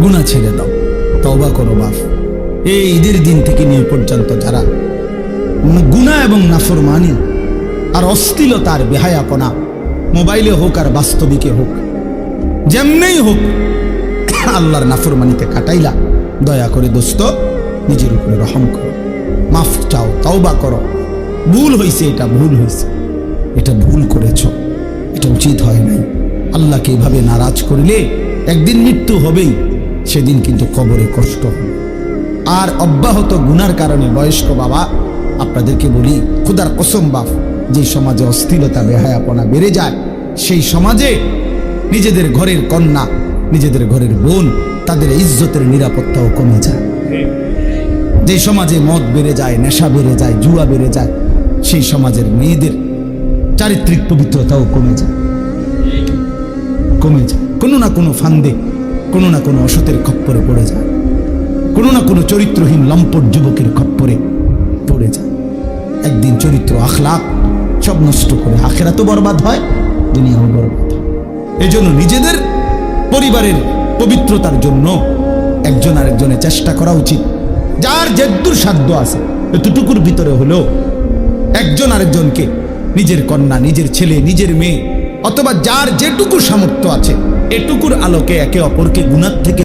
গুণা ছেড়ে দাও, তওবা করো বাপ। এই ঈদের দিন থেকে নিয়ে পর্যন্ত যারা গুণা এবং নাফরমানি আর অস্থিলতার বেহায়াপনা, মোবাইলে হোক আর বাস্তবিকে হোক, যেমনেই হোক, আল্লাহর নাফরমানিতে কাটাইলা দয়া করে দোস্ত, নিজের উপরে রহম করো। মাফ চাও, তওবা করো। ভুল হয়েছে এটা ভুল হয়েছে এটা ভুল করেছ। এটা উচিত হয় নাই। আল্লাহকে এভাবে নারাজ করলে একদিন মৃত্যু হবেই। সেদিন কিন্তু কবরে কষ্ট আর অব্যাহত গুনার কারণে বয়স্ক বাবা, আপনাদেরকে বলি, খুদার কসম বাপ যে সমাজে অস্থিরতা, বেহায়াপনা বেড়ে যায়, সেই সমাজে নিজেদের ঘরের কন্যা, নিজেদের ঘরের বোন, তাদের ইজ্জতের নিরাপত্তাও কমে যায়। যে সমাজে মদ বেড়ে যায়, নেশা বেড়ে যায়, জুয়া বেড়ে যায়, সেই সমাজের মেয়েদের চারিত্রিক পবিত্রতাও কমে যায়। কমে যায়। কোনো না কোনো ফান্দে কোনো না কোনো অসতের খপ্পরে পড়ে যায়। কোনো না কোনো চরিত্রহীন লম্পট যুবকের খপ্পরে পড়ে যায়। একদিন চরিত্র আখলাক সব নষ্ট করে আখেরা তো বরবাদ হয়, দুনিয়াও বরবাদ হয়। এজন্য নিজেদের পরিবারের পবিত্রতার জন্য একজন আরেকজনের চেষ্টা করা উচিত। যার যেদ্দুর সাধ্য আছে, এতটুকুর ভিতরে হলেও একজন আরেকজনকে নিজের কন্যা, নিজের ছেলে, নিজের মেয়ে অথবা যার যেটুকু সামর্থ্য আছে এটুকুর আলোকে একে অপরকে গুণার থেকে